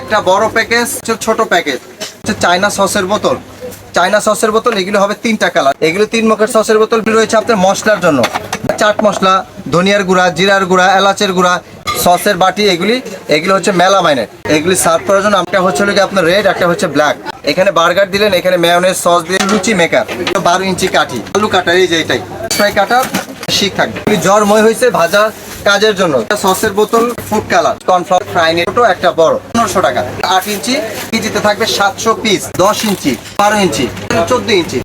একটা বড় প্যাকেজ ছোট প্যাকেজ চায়না সসের বোতল। চায়না সসের বোতল, এগুলো হবে তিনটা কালার। এগুলো তিন মুখের সসের বোতল রয়েছে আপনার মশলার জন্য। চাট মশলা, ধনিয়ার গুঁড়া, জিরার গুঁড়া, এলাচের গুঁড়া, সসের বাটি, এগুলি, এগুলো হচ্ছে মেলা মাইনের এগুলি সার্ভ করার জন্য একটা হচ্ছে গিয়ে আপনার রেড একটা হচ্ছে ব্ল্যাক এখানে বার্গার দিলেন, এখানে মেয়নের সস দিয়ে লুচি মেকার বারো ইঞ্চি কাঠি, আলু কাটার এই যে এটাই। কাটার শিখ থাকবে। এগুলি জ্বরময় হয়েছে, ভাজা কাজের জন্য। সসের বোতল ফুড কালার কর্নফ্লাওয়ার ফ্রাই ছোট, একটা বড়, পনেরোশো টাকা। আট ইঞ্চি, কেজিতে থাকবে সাতশো পিস দশ ইঞ্চি, বারো ইঞ্চি, চোদ্দ ইঞ্চি।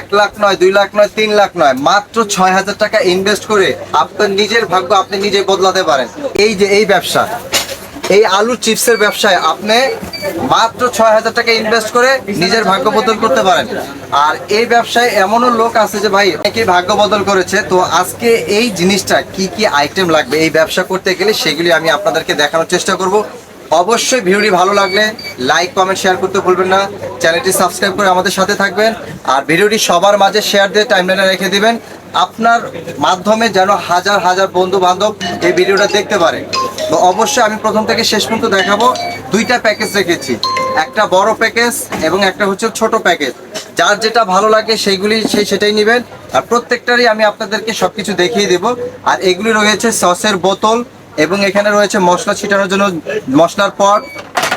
এক লাখ নয়, দুই লাখ নয়, তিন লাখ নয়, মাত্র ছয় হাজার টাকা ইনভেস্ট করে আপনার নিজের ভাগ্য আপনি নিজে বদলাতে পারেন। এই যে, এই ব্যবসা। এই আলু চিপসের ব্যবসায় আপনি মাত্র ছয় হাজার টাকা ইনভেস্ট করে নিজের ভাগ্য বদল করতে পারেন। আর এই ব্যবসায় এমনও লোক আছে যে ভাই অনেকে ভাগ্য বদল করেছে। তো আজকে এই জিনিসটা কি কি আইটেম লাগবে, এই ব্যবসা করতে গেলে সেগুলি আমি আপনাদেরকে দেখানোর চেষ্টা করব। অবশ্যই ভিডিওটি ভালো লাগলে লাইক কমেন্ট শেয়ার করতে ভুলবেন না। চ্যানেলটি সাবস্ক্রাইব করে আমাদের সাথে থাকবেন। আর ভিডিওটি সবার মাঝে শেয়ার দিয়ে টাইমলাইনে রেখে দিবেন। আপনার মাধ্যমে যেন হাজার হাজার বন্ধু বান্ধব এই ভিডিওটা দেখতে পারে। তো অবশ্যই আমি প্রথম থেকে শেষ পর্যন্ত দেখাবো। দুইটা প্যাকেজ রেখেছি। একটা বড় প্যাকেজ এবং একটা হচ্ছে ছোট প্যাকেজ। যার যেটা ভালো লাগে সেইগুলি সেই সেটাই নেবেন। আর প্রত্যেকটারই আমি আপনাদেরকে সব কিছু দেখিয়ে দেব। আর এগুলি রয়েছে সসের বোতল এবং এখানে রয়েছে মশলা ছিটানোর জন্য মশলার পট,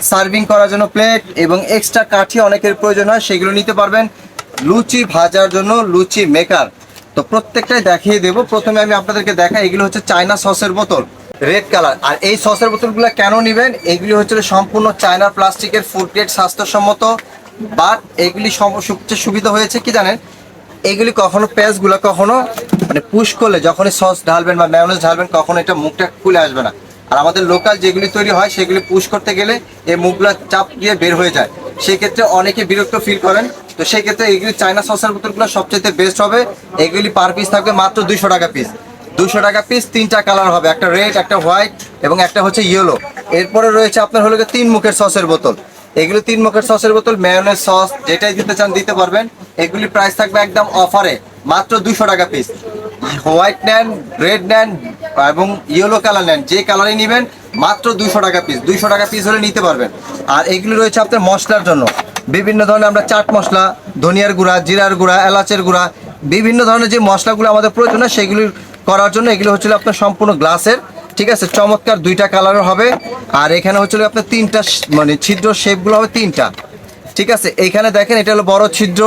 সার্ভিং করার জন্য প্লেট এবং এক্সট্রা কাঠি অনেকের প্রয়োজন হয়, সেগুলো নিতে পারবেন। লুচি ভাজার জন্য লুচি মেকার। তো প্রত্যেকটাই দেখিয়ে দেব। প্রথমে আমি আপনাদেরকে দেখাই, এগুলো হচ্ছে চায়না সসের বোতল রেড কালার আর এই সসের বোতলগুলো কেন নেবেন? এগুলি হচ্ছে সম্পূর্ণ চায়না প্লাস্টিকের ফুড গ্রেড স্বাস্থ্যসম্মত। বাট এগুলি সবচেয়ে সুবিধা হয়েছে কি জানেন? এগুলি কখনো পেঁয়াজগুলো কখনো মানে পুশ করলে যখনই সস ঢালবেন বা ম্যায়োনেজ ঢালবেন, কখনো এটা মুখটা খুলে আসবে না। আর আমাদের লোকাল যেগুলি তৈরি হয়, সেগুলি পুশ করতে গেলে এই মুখগুলো চাপ দিয়ে বের হয়ে যায়। সেক্ষেত্রে অনেকে বিরক্ত ফিল করেন। তো সেই ক্ষেত্রে এগুলি চায়না সসের বোতলগুলো সবচেয়ে বেস্ট হবে। এগুলি পার পিস থাকবে মাত্র দুইশো টাকা পিস দুশো টাকা পিস তিনটা কালার হবে, একটা রেড একটা হোয়াইট এবং একটা হচ্ছে ইয়েলো এরপরে রয়েছে আপনার হলো তিন মুখের সসের বোতল। এগুলি তিন মুখের সসের বোতল মেয়নের সস যেটাই দিতে চান দিতে পারবেন। এগুলি প্রাইস থাকবে একদম অফারে মাত্র দুশো টাকা পিস হোয়াইট নেন, রেড নেন এবং ইয়েলো কালার নেন। যে কালারই নেবেন, মাত্র দুশো টাকা পিস দুইশো টাকা পিস হলে নিতে পারবেন। আর এগুলি রয়েছে আপনার মশলার জন্য। বিভিন্ন ধরনের আমরা চাট মশলা, ধনিয়ার গুঁড়া, জিরার গুঁড়া, এলাচের গুঁড়া, বিভিন্ন ধরনের যে মশলাগুলো আমাদের প্রয়োজন হয় সেগুলি করার জন্য এগুলো হচ্ছিল আপনার সম্পূর্ণ গ্লাসের। ঠিক আছে? চমৎকার দুইটা কালারের হবে। আর এখানে হচ্ছিল আপনার তিনটা মানে ছিদ্র শেপগুলো হবে তিনটা। ঠিক আছে, এইখানে দেখেন এটা হলো বড় ছিদ্র,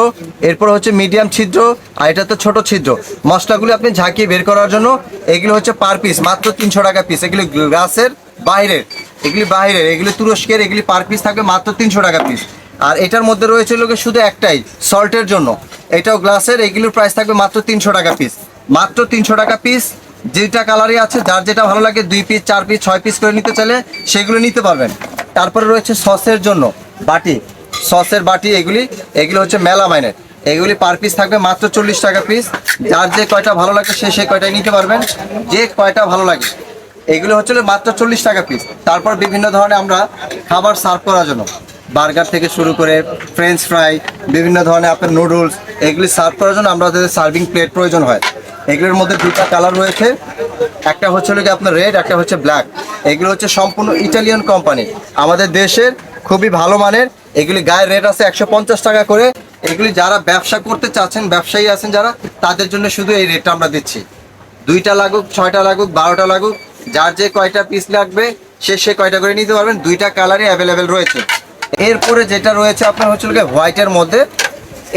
এরপর হচ্ছে মিডিয়াম ছিদ্র, আর এটা তো ছোট ছিদ্র। মশলাগুলো আপনি ঝাঁকিয়ে বের করার জন্য এগুলো হচ্ছে পার পিস মাত্র তিনশো টাকা পিস এগুলি গ্লাসের বাইরের এগুলি বাইরের এগুলি তুরস্কের, এগুলি পার পিস থাকবে মাত্র তিনশো টাকা পিস আর এটার মধ্যে রয়েছে লোকে শুধু একটাই সল্টের জন্য। এটাও গ্লাসের, এগুলির প্রাইস থাকবে মাত্র তিনশো টাকা পিস মাত্র তিনশো টাকা পিস যেটা কালারই আছে, যার যেটা ভালো লাগে, দুই পিস চার পিস ছয় পিস করে নিতে চাইলে সেগুলো নিতে পারবেন। তারপরে রয়েছে সসের জন্য, বাটি। সসের বাটি, এগুলি, এগুলো হচ্ছে মেলা মাইনের এগুলি পার পিস থাকবে মাত্র চল্লিশ টাকা পিস যার যে কয়টা ভালো লাগে সে সেই কয়টাই নিতে পারবেন। যে কয়টা ভালো লাগে, এগুলো হচ্ছে মাত্র চল্লিশ টাকা পিস তারপর বিভিন্ন ধরনের আমরা খাবার সার্ভ করার জন্য। বার্গার থেকে শুরু করে ফ্রেঞ্চ ফ্রাই বিভিন্ন ধরনের আপনার নুডলস এগুলি সার্ভ করার জন্য আমাদের সার্ভিং প্লেট প্রয়োজন হয়। এগুলোর মধ্যে দুটা কালার রয়েছে। একটা হচ্ছে গিয়ে আপনার রেড একটা হচ্ছে ব্ল্যাক এগুলো হচ্ছে সম্পূর্ণ ইটালিয়ান কোম্পানি আমাদের দেশের খুবই ভালো মানের এগুলি গায়ের রেট আছে একশো পঞ্চাশ টাকা করে। এগুলি যারা ব্যবসা করতে চাচ্ছেন, ব্যবসায়ী আছেন যারা, তাদের জন্য শুধু এই রেটটা আমরা দিচ্ছি। দুইটা লাগুক, ছয়টা লাগুক, বারোটা লাগুক, যার যে কয়টা পিস লাগবে, সে সে কয়টা করে নিতে পারবেন। দুইটা কালারই অ্যাভেলেবেল রয়েছে। এরপরে যেটা রয়েছে আপনার হচ্ছে হোয়াইটের মধ্যে,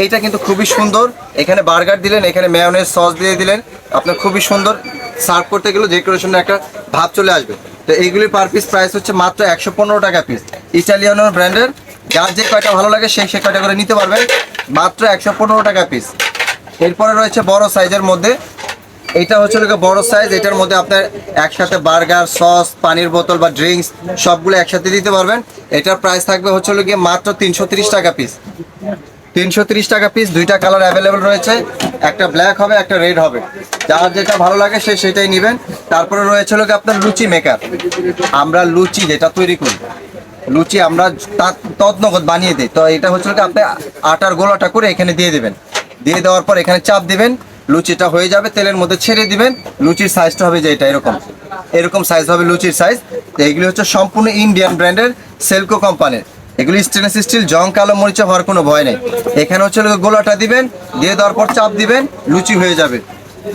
এইটা কিন্তু খুবই সুন্দর। এখানে বার্গার দিলেন, এখানে মেয়নের সস দিয়ে দিলেন। আপনার খুবই সুন্দর। সার্ভ করতে গেলে ডেকোরেশনের একটা ভাব চলে আসবে। তো এইগুলি পার পিস প্রাইস হচ্ছে মাত্র একশো পনেরো টাকা পিস ইটালিয়ানো ব্র্যান্ডের যার যে কয়টা ভালো লাগে সেই সে কয়টা করে নিতে পারবেন। মাত্র একশো পনেরো টাকা পিস এরপরে রয়েছে বড় সাইজের মধ্যে। এটা হচ্ছে বড় সাইজ এটার মধ্যে আপনার একসাথে বার্গার, সস, পানির বোতল বা ড্রিঙ্কস সবগুলো একসাথে দিতে পারবেন। এটার প্রাইস থাকবে হচ্ছে লোকে মাত্র তিনশো ত্রিশ টাকা পিস তিনশো টাকা পিস দুইটা কালার অ্যাভেলেবেল রয়েছে। একটা ব্ল্যাক হবে, একটা রেড হবে। যার যেটা ভালো লাগে সে সেটাই নেবেন। তারপরে রয়েছে আপনার লুচি মেকার আমরা লুচি যেটা তৈরি করি লুচি আমরা তৎনগদ বানিয়ে দিই। তো এটা হচ্ছে কি আপনি আটার গোলাটা করে এখানে দিয়ে দেবেন। দিয়ে দেওয়ার পর এখানে চাপ দিবেন, লুচিটা হয়ে যাবে, তেলের মধ্যে ছেড়ে দিবেন, লুচির সাইজটা হবে যে এটা, এরকম। এরকম সাইজ হবে লুচির সাইজ এইগুলি হচ্ছে সম্পূর্ণ ইন্ডিয়ান ব্র্যান্ডের সেলকো কোম্পানির এগুলি স্টেনলেস স্টিল জং, কালো মরিচা হওয়ার কোনো ভয় নেই। এখানে হচ্ছে গোলাটা দিবেন, দিয়ে দেওয়ার পর চাপ দিবেন, লুচি হয়ে যাবে।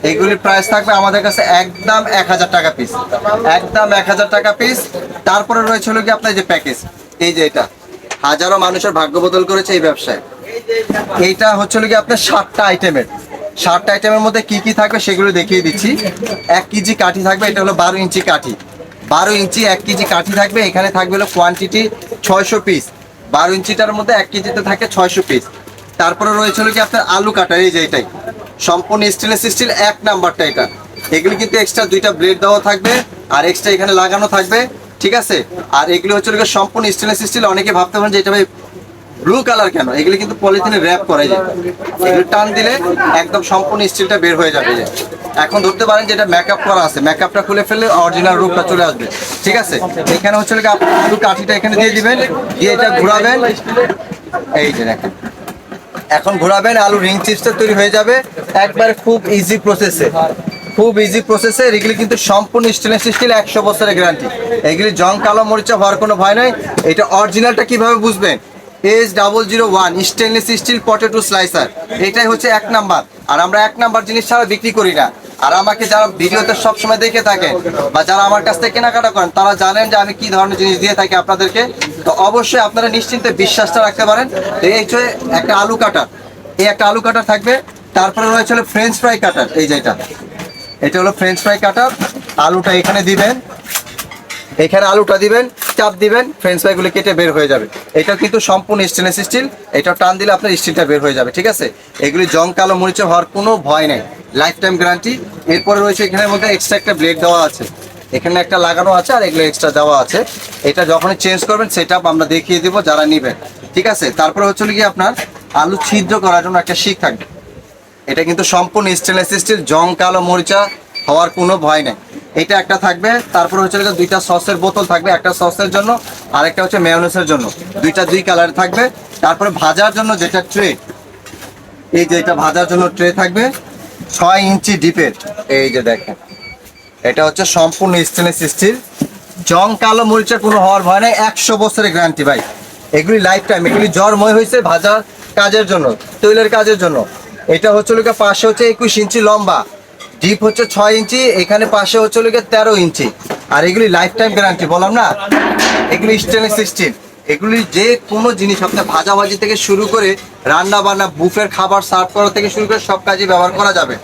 এগুলির প্রাইস থাকবে আমাদের কাছে একদম এক হাজার টাকা পিস একদম এক হাজার টাকা পিস তারপরে রয়েছে কি আপনার যে প্যাকেজ এই যে এটা। হাজারো মানুষের ভাগ্য বদল করেছে এই ব্যবসায়। এইটা হচ্ছে কি আপনার সাতটা আইটেমের সাতটা আইটেমের মধ্যে কি কি থাকবে সেগুলো দেখিয়ে দিচ্ছি। এক কেজি কাঠি থাকবে, এটা হলো বারো ইঞ্চি কাঠি। বারো ইঞ্চি এক কেজি কাঠি থাকবে, এখানে থাকবে হলো কোয়ান্টিটি ছয়শো পিস বারো ইঞ্চিটার মধ্যে এক কেজিতে থাকে ছয়শো পিস তারপরে রয়েছে কি আপনার আলু কাটার এই যে এটাই। সম্পূর্ণ স্টেনলেস স্টিল এক নাম্বারটা এটা। এগুলি কিন্তু এক্সট্রা দুইটা ব্লেড দেওয়া থাকবে আর এক্সট্রা এখানে লাগানো থাকবে, ঠিক আছে? আর এগুলো হচ্ছে সম্পূর্ণ স্টেনলেস স্টিল অনেকে ভাবতে পারেন যে এটা ভাই ব্লু কালার কেন? এগুলি কিন্তু পলিথিনে র্যাপ করা যায়। এগুলো টান দিলে একদম সম্পূর্ণ স্টিলটা বের হয়ে যাবে। এখন ধরতে পারেন যে এটা মেকআপ করা আছে। মেকআপটা খুলে ফেললে অরিজিনাল রূপটা চলে আসবে, ঠিক আছে? এখানে হচ্ছে আপনি কাঠিটা এখানে দিয়ে দিবেন, দিয়ে এটা ঘোরাবেন। এই যে দেখেন। এখন ঘোরাবেন, আলু রিং চিপসটা তৈরি হয়ে যাবে। একবার খুব ইজি প্রসেসে খুব ইজি প্রসেসে এগুলি কিন্তু সম্পূর্ণ স্টেনলেস স্টিল একশো বছরের গ্যারান্টি এগুলি জং, কালো মরিচা, হওয়ার কোনো ভয় নাই। এটা অরিজিনালটা কীভাবে বুঝবেন? S double zero one stainless steel potato slicer এটাই হচ্ছে এক নাম্বার। আর আমরা এক নাম্বার জিনিস ছাড়া বিক্রি করি না। আর আমাকে যারা ভিডিওতে সবসময় দেখে থাকে বা যারা আমার কাছ থেকে কেনাকাটা করেন, তারা জানেন যে আমি কি ধরনের জিনিস দিয়ে থাকি আপনাদেরকে। তো অবশ্যই আপনারা নিশ্চিন্তে বিশ্বাসটা রাখতে পারেন এই হচ্ছে একটা আলু কাটার, এই একটা আলু কাটার থাকবে। তারপরে রয়েছে হলো ফ্রেঞ্চ ফ্রাই কাটার এই যে এটা। এটা হলো ফ্রেঞ্চ ফ্রাই কাটার আলুটা এখানে দিবেন। এখানে আলুটা দিবেন, চাপ দিবেন ফ্রেঞ্চ ফ্রাইগুলো কেটে বের হয়ে যাবে। এটা কিন্তু সম্পূর্ণ স্টেনলেস স্টিল এটা টান দিলে আপনার স্টিলটা বের হয়ে যাবে, ঠিক আছে? এগুলি জং কালো মরিচে হওয়ার কোনো ভয় নেই লাইফ টাইম গ্যারান্টি এরপরে রয়েছে এখানের মধ্যে এক্সট্রা একটা ব্লেড দেওয়া আছে। এখানে একটা লাগানো আছে আর এগুলো এক্সট্রা দেওয়া আছে। এটা যখনই চেঞ্জ করবেন সেটা আমরা দেখিয়ে দিব যারা নেবেন, ঠিক আছে? তারপরে হচ্ছে কি আপনার আলু ছিদ্র করার জন্য একটা শিক থাকবে। এটা কিন্তু সম্পূর্ণ স্টেনলেস স্টিল জং কালো মরিচা হওয়ার কোনো ভয় নেই। এটা একটা থাকবে, তারপর হচ্ছে দুইটা সসের বোতল থাকবে একটা সসের জন্য আর একটা হচ্ছে মেয়নেসের জন্য। দুইটা দুই কালার থাকবে। তারপরে ভাজার জন্য যেটা ট্রে এই যে এটা ভাজার জন্য ট্রে থাকবে, ছয় ইঞ্চি ডিপের, এই যে দেখেন। এটা হচ্ছে সম্পূর্ণ স্টেনলেস স্টিল জং কালো মরিচের কোনো হওয়ার ভয় নেই, একশো বছরের গ্যারান্টি ভাই। এগুলি লাইফ টাইম এগুলি জ্বরময় হয়েছে ভাজার কাজের জন্য, তৈলের কাজের জন্য। এটা হচ্ছে লোকে পাশে হচ্ছে একুশ ইঞ্চি লম্বা। ডিপ হচ্ছে ছয় ইঞ্চি, এখানে পাশে হচ্ছে লোকে তেরো ইঞ্চি। আর এগুলি লাইফ টাইম গ্যারান্টি বললাম না? এগুলি স্টেনলেস স্টিল এগুলি যে কোনো জিনিস, আপনার ভাজাভাজি থেকে শুরু করে রান্না বান্না বুফের খাবার সার্ভ করা থেকে শুরু করে সব কাজে ব্যবহার করা যাবে।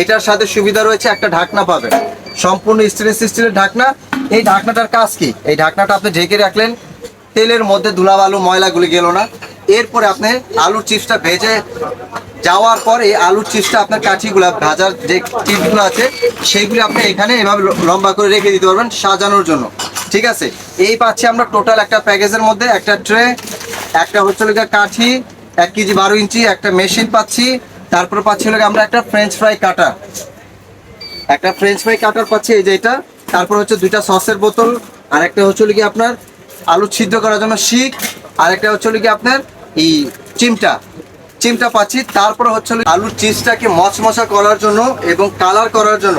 এটার সাথে সুবিধা রয়েছে একটা ঢাকনা পাবেন। সম্পূর্ণ স্টেনলেস স্টিলের ঢাকনা। এই ঢাকনাটার কাজ কি? এই ঢাকনাটা আপনি ঢেকে রাখলেন, তেলের মধ্যে ধুলাবালু, ময়লাগুলি গেল না। এরপরে আপনি আলুর চিপসটা ভেজে যাওয়ার পর আলুর চিপসটা আপনার কাঠিগুলো ভাজার যে চিপসগুলো আছে, সেইগুলি আপনি এখানে এভাবে লম্বা করে রেখে দিতে পারবেন সাজানোর জন্য। ঠিক আছে? এই পাচ্ছি আমরা টোটাল একটা প্যাকেজের মধ্যে একটা ট্রে একটা হচ্ছে কাঠি, এক কেজি বারো ইঞ্চি, একটা মেশিন পাচ্ছি। তারপর পাচ্ছি হলো আমরা একটা ফ্রেঞ্চ ফ্রাই কাটার একটা ফ্রেঞ্চ ফ্রাই কাটার পাচ্ছি, এই যে এটা। তারপর হচ্ছে দুইটা সসের বোতল, আর একটা হচ্ছে গিয়ে আপনার আলু ছিদ্র করার জন্য শিক, আর একটা হচ্ছে গিয়ে আপনার এই চিমটা। চিমটা পাচ্ছি। তারপরে হচ্ছে আলুর চিজটাকে মচমচা করার জন্য এবং কালার করার জন্য।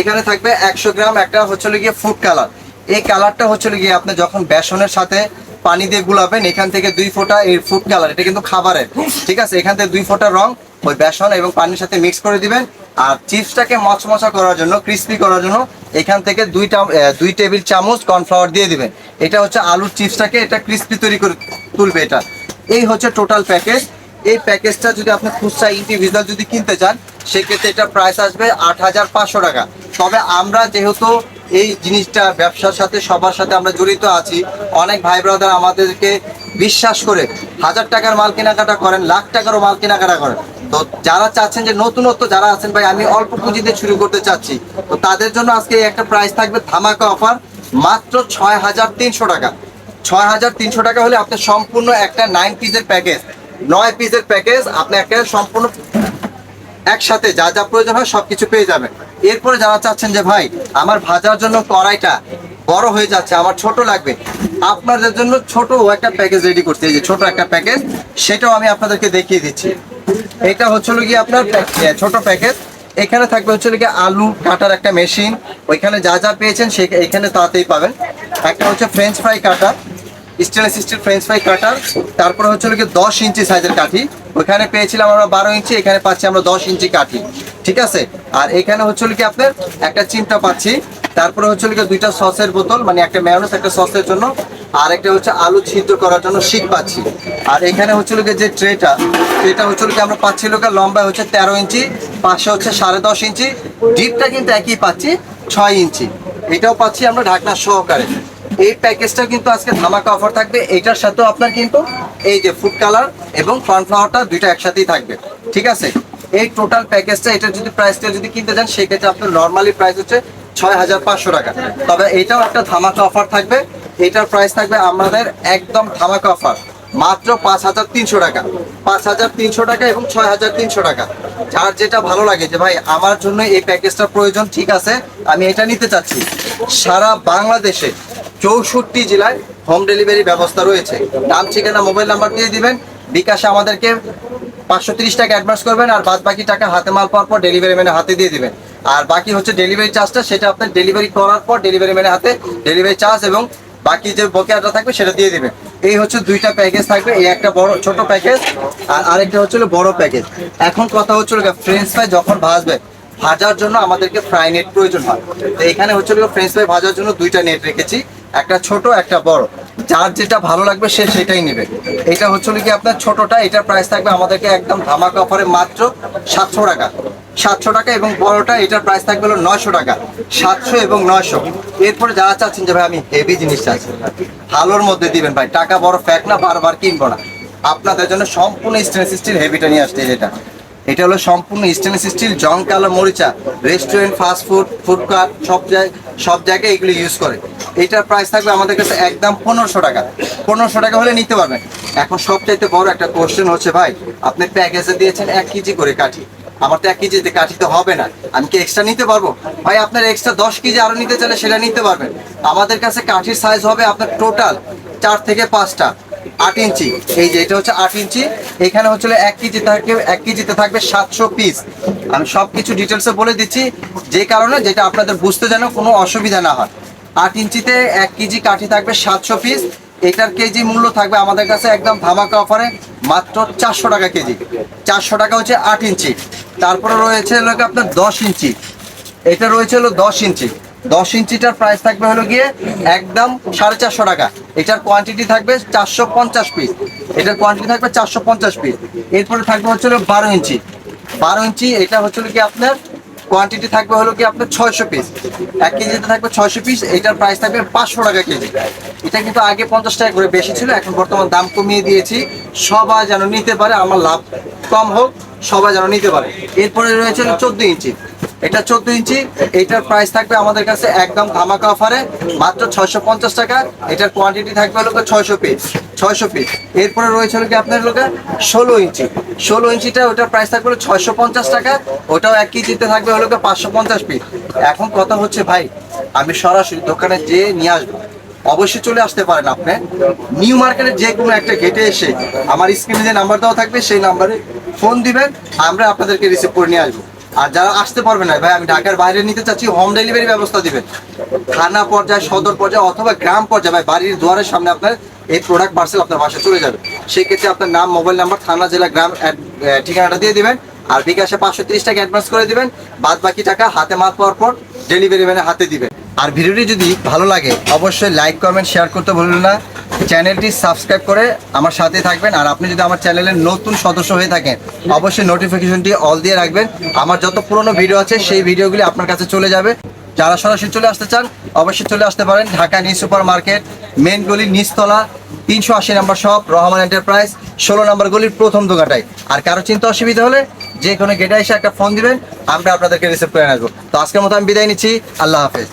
এখানে থাকবে একশো গ্রাম একটা হচ্ছে গিয়ে ফুড কালার এই কালারটা হচ্ছে গিয়ে আপনি যখন বেসনের সাথে পানি দিয়ে গুলাবেন, এখান থেকে দুই ফোঁটা এই ফুড কালার এটা কিন্তু খাবারের। ঠিক আছে? এখান থেকে দুই ফোঁটা রং, ওই বেসন এবং পানির সাথে মিক্স করে দিবেন। আর চিপসটাকে মচমচা করার জন্য ক্রিস্পি করার জন্য, এখান থেকে দুইটা দুই টেবিল চামচ কর্নফ্লাওয়ার দিয়ে দিবেন। এটা হচ্ছে আলুর চিপসটাকে এটা ক্রিস্পি তৈরি করে তুলবে এটা। এই হচ্ছে টোটাল প্যাকেজ এই প্যাকেজটা যদি আপনি খুচরা ইন্ডিভিজুয়াল যদি কিনতে চান, সেক্ষেত্রে এটা প্রাইস আসবে আট হাজার পাঁচশো টাকা। তবে আমরা যেহেতু এই জিনিসটা ব্যবসার সাথে, সবার সাথে আমরা জড়িত আছি, অনেক ভাই ব্রাদার আমাদেরকে বিশ্বাস করে হাজার টাকার মাল কেনাকাটা করেন, লাখ টাকারও মাল কেনাকাটা করেন। তো যারা চাচ্ছেন যে নতুনত্ব, যারা আছেন ভাই, আমি অল্প পুঁজিতে শুরু করতে চাচ্ছি। তো তাদের জন্য আজকে একটা প্রাইস থাকবে ধামাকা অফার মাত্র ছয় হাজার তিনশো টাকা। ছয় হাজার তিনশো টাকা হলে আপনি সম্পূর্ণ একটা নাইন পিসের প্যাকেজ নয় পিসের প্যাকেজ, আপনি একটা সম্পূর্ণ একসাথে যা যা প্রয়োজন হয় সবকিছু পেয়ে যাবেন। এরপরে যারা চাচ্ছেন যে, ভাই, আমার ভাজার জন্য কড়াইটা বড় হয়ে যাচ্ছে, আমার ছোট লাগবে। আপনাদের জন্য ছোট একটা প্যাকেজ রেডি করতে এই যে ছোট একটা প্যাকেজ, সেটাও আমি আপনাদেরকে দেখিয়ে দিচ্ছি। এটা হচ্ছে হলো গিয়ে আপনার ছোট প্যাকেজ। এখানে থাকবে হচ্ছে লিখে আলু কাটার একটা মেশিন ওইখানে যা যা পেয়েছেন, সে এখানে তাতেই পাবেন। একটা হচ্ছে ফ্রেঞ্চ ফ্রাই কাটা stainless steel French fry cutter তারপরে হচ্ছে কি দশ ইঞ্চি সাইজের কাঠি। ওইখানে পেয়েছিলাম আমরা বারো ইঞ্চি, এখানে পাচ্ছি আমরা দশ ইঞ্চি কাঠি। ঠিক আছে? আর এখানে হচ্ছে কি আপনার একটা চিমটা পাচ্ছি। তারপরে হচ্ছে কি দুইটা সসের বোতল মানে একটা ম্যায়োনেজ একটা সসের জন্য। আর একটা হচ্ছে আলু ছিদ্র করার জন্য শিক পাচ্ছি। আর এখানে হচ্ছে লোকে যে ট্রেটা ট্রেটা হচ্ছে লোকে আমরা পাচ্ছি লোকে লম্বা হচ্ছে তেরো ইঞ্চি, পাশে হচ্ছে সাড়ে দশ ইঞ্চি। ডিপটা কিন্তু একই পাচ্ছি, ছয় ইঞ্চি। এটাও পাচ্ছি আমরা ঢাকনা সহকারে। এই প্যাকেজটা কিন্তু আজকে ধামাকা অফার থাকবে। এইটার সাথেও আপনার কিন্তু এই যে ফুড কালার এবং কর্নফ্লাওয়ারটা দুইটা একসাথেই থাকবে। ঠিক আছে? এই টোটাল প্যাকেজটা এটা যদি প্রাইসটা যদি কিনতে যান সেক্ষেত্রে আপনার নর্মালি প্রাইস হচ্ছে ছয় হাজার পাঁচশো টাকা। তবে এটাও একটা ধামাকা অফার থাকবে। এটার প্রাইস থাকবে আমাদের একদম ধামাকা অফার মাত্র পাঁচ হাজার তিনশো টাকা। পাঁচ হাজার তিনশো টাকা এবং ছয় হাজার তিনশো টাকা। যার যেটা ভালো লাগে যে, ভাই, আমার জন্য এই প্যাকেজটা প্রয়োজন ঠিক আছে, আমি এটা নিতে চাচ্ছি। সারা বাংলাদেশে চৌষট্টি জেলায় হোম ডেলিভারি ব্যবস্থা রয়েছে। নাম, ঠিকানা মোবাইল নাম্বার দিয়ে দিবেন। বিকাশে আমাদেরকে পাঁচশো তিরিশ টাকা অ্যাডভান্স করবেন আর বাদ বাকি টাকা হাতে মাল পাওয়ার পর ডেলিভারি ম্যানের হাতে দিয়ে দিবেন। আর বাকি হচ্ছে ডেলিভারি চার্জটা সেটা আপনার ডেলিভারি করার পর ডেলিভারি ম্যানের হাতে ডেলিভারি চার্জ এবং বাকি যে বকেয়াটা থাকবে, সেটা দিয়ে দিবেন। এই হচ্ছে দুইটা প্যাকেজ থাকবে, এই একটা বড়, ছোট প্যাকেজ আর আরেকটা হচ্ছে হলো বড় প্যাকেজ এখন কথা হচ্ছে ফ্রেঞ্চ ফ্রাই যখন ভাজবে, ভাজার জন্য আমাদেরকে ফ্রাই নেট প্রয়োজন হয়। তো এখানে হচ্ছে ফ্রেঞ্চ ফ্রাই ভাজার জন্য দুইটা নেট রেখেছি। একটা ছোট, একটা বড়। যার যেটা ভালো লাগবে সে সেটাই নেবে। এটা হচ্ছে কি আপনার ছোটটা, এটার প্রাইস থাকবে আমাদেরকে একদম ধামাকা অফারে মাত্র সাতশো টাকা। সাতশো টাকা এবং বড়টা, এটার প্রাইস থাকবে হলো নয়শো টাকা। সাতশো এবং নয়শো। এরপরে যারা চাচ্ছেন যে ভাই আমি হেভি জিনিস চাচ্ছি, ভালোর মধ্যে দিবেন ভাই। টাকা বড় ফ্যাক না, বারবার কিনবো না। আপনাদের জন্য সম্পূর্ণ স্টেনলেস স্টিল হেভিটা নিয়ে আসছে যেটা। এটা হলো সম্পূর্ণ স্টেনলেস স্টিল জং, কালো, মরিচা রেস্টুরেন্ট ফাস্ট ফুড সব জায়গায় সব জায়গায় এগুলো ইউজ করে। এটার প্রাইস থাকবে আমাদের কাছে একদম পনেরোশো টাকা। পনেরোশো টাকা হলে নিতে পারবেন। এখন সবচাইতে বড় একটা কোশ্চেন হচ্ছে, ভাই, আপনি প্যাকেজে দিয়েছেন এক কেজি করে কাঠি। আমার তো এক কেজিতে কাঠি তো হবে না। আমি কি এক্সট্রা নিতে পারব? ভাই, আপনার এক্সট্রা দশ কেজি আরও নিতে চাইলে সেটা নিতে পারবেন। আমাদের কাছে কাঠির সাইজ হবে আপনার টোটাল চার থেকে পাঁচটা। আট ইঞ্চি। এই যে এটা হচ্ছে আট ইঞ্চি। এখানে হচ্ছে এক কেজি থাকবে এক কেজিতে থাকবে সাতশো পিস আমি সব কিছু ডিটেলসে বলে দিচ্ছি, যে কারণে যেটা আপনাদের বুঝতে যেন কোনো অসুবিধা না হয়। আট ইঞ্চিতে এক কেজি কাঠি থাকবে সাতশো পিস এটার কেজি মূল্য থাকবে আমাদের কাছে একদম ধামাকা অফারে মাত্র চারশো টাকা কেজি। চারশো টাকা হচ্ছে আট ইঞ্চি। তারপরে রয়েছে আপনার দশ ইঞ্চি। এটা রয়েছে হলো দশ ইঞ্চি। দশ ইঞ্চিটার প্রাইস থাকবে হলো গিয়ে একদম সাড়ে চারশো টাকা। এটার কোয়ান্টিটি থাকবে চারশো পঞ্চাশ পিস এটার কোয়ান্টিটি থাকবে চারশো পঞ্চাশ পিস এরপরে থাকবে হচ্ছে বারো ইঞ্চি। বারো ইঞ্চি, এটা হচ্ছে কি আপনার কোয়ান্টিটি থাকবে হলো কি আপনার ছয়শো পিস এক কেজিতে থাকবে ছয়শো পিস এটার প্রাইস থাকবে পাঁচশো টাকা কেজি। এটা কিন্তু আগে পঞ্চাশ টাকা করে বেশি ছিল, এখন বর্তমান দাম কমিয়ে দিয়েছি। সবাই যেন নিতে পারে, আমার লাভ কম হোক, সবাই যেন নিতে পারে। এরপরে রয়েছে চোদ্দ ইঞ্চি। এটা চোদ্দ ইঞ্চি, এটার প্রাইস থাকবে আমাদের কাছে একদম ধামাকা অফারে মাত্র ছয়শো পঞ্চাশ টাকা। এটার কোয়ান্টিটি থাকবে হলো ছয়শো পিস ছয়শো পিস এরপরে রয়েছে কি আপনার লোকে ষোলো ইঞ্চি। ষোলো ইঞ্চিটা ওটার প্রাইস থাকবে হলো ছয়শো পঞ্চাশ টাকা, ওটাও এক কেজিতে থাকবে হলো পাঁচশো পঞ্চাশ পিস এখন কথা হচ্ছে, ভাই, আমি সরাসরি দোকানে যেয়ে নিয়ে আসব। অবশ্যই চলে আসতে পারেন আপনি। নিউ মার্কেটের যে কোনো একটা গেটে এসে আমার স্ক্রিনে যে নাম্বার দেওয়া থাকবে, সেই নাম্বারে ফোন দিবেন, আমরা আপনাদেরকে রিসিভ করে নিয়ে আসব। আর যারা আসতে পারবে না, ভাই, আমি ঢাকার বাইরে নিতে চাচ্ছি হোম ডেলিভারি ব্যবস্থা দিবেন। থানা পর্যায়ে, সদর পর্যায়ে অথবা গ্রাম পর্যায়ে, ভাই, বাড়ির দুয়ারের সামনে আপনার এই প্রোডাক্ট পার্সেল আপনার বাসায় চলে যাবে। সেক্ষেত্রে আপনার নাম মোবাইল নাম্বার থানা, জেলা, গ্রাম ঠিকানাটা দিয়ে দিবেন আর বিকাশে পাঁচশো তিরিশ টাকা অ্যাডভান্স করে দিবেন। বাদ বাকি টাকা হাতে মাত পাওয়ার পর ডেলিভারি ম্যানে হাতে দিবেন। আর ভিডিওটি যদি ভালো লাগে, অবশ্যই লাইক কমেন্ট শেয়ার করতে ভুলবেন না। চ্যানেলটি সাবস্ক্রাইব করে আমার সাথে থাকবেন। আর আপনি যদি আমার চ্যানেলের নতুন সদস্য হয়ে থাকেন, অবশ্যই নোটিফিকেশনটি অল দিয়ে রাখবেন। আমার যত পুরনো ভিডিও আছে, সেই ভিডিওগুলি আপনার কাছে চলে যাবে। যারা সরাসরি চলে আসতে চান, অবশ্যই চলে আসতে পারেন। Dhaka new super market main গলির নিচতলা, তিনশো আশি নম্বর শপ রহমান এন্টারপ্রাইজ ষোলো নম্বর গলির প্রথম দোকানটায়। আর কারও চিন্তা অসুবিধা হলে যে কোনো গেটে এসে একটা ফোন দিবেন, আমরা আপনাদেরকে রিসিভ করে আসব তো আজকের মতো আমি বিদায় নিচ্ছি। আল্লাহ হাফেজ।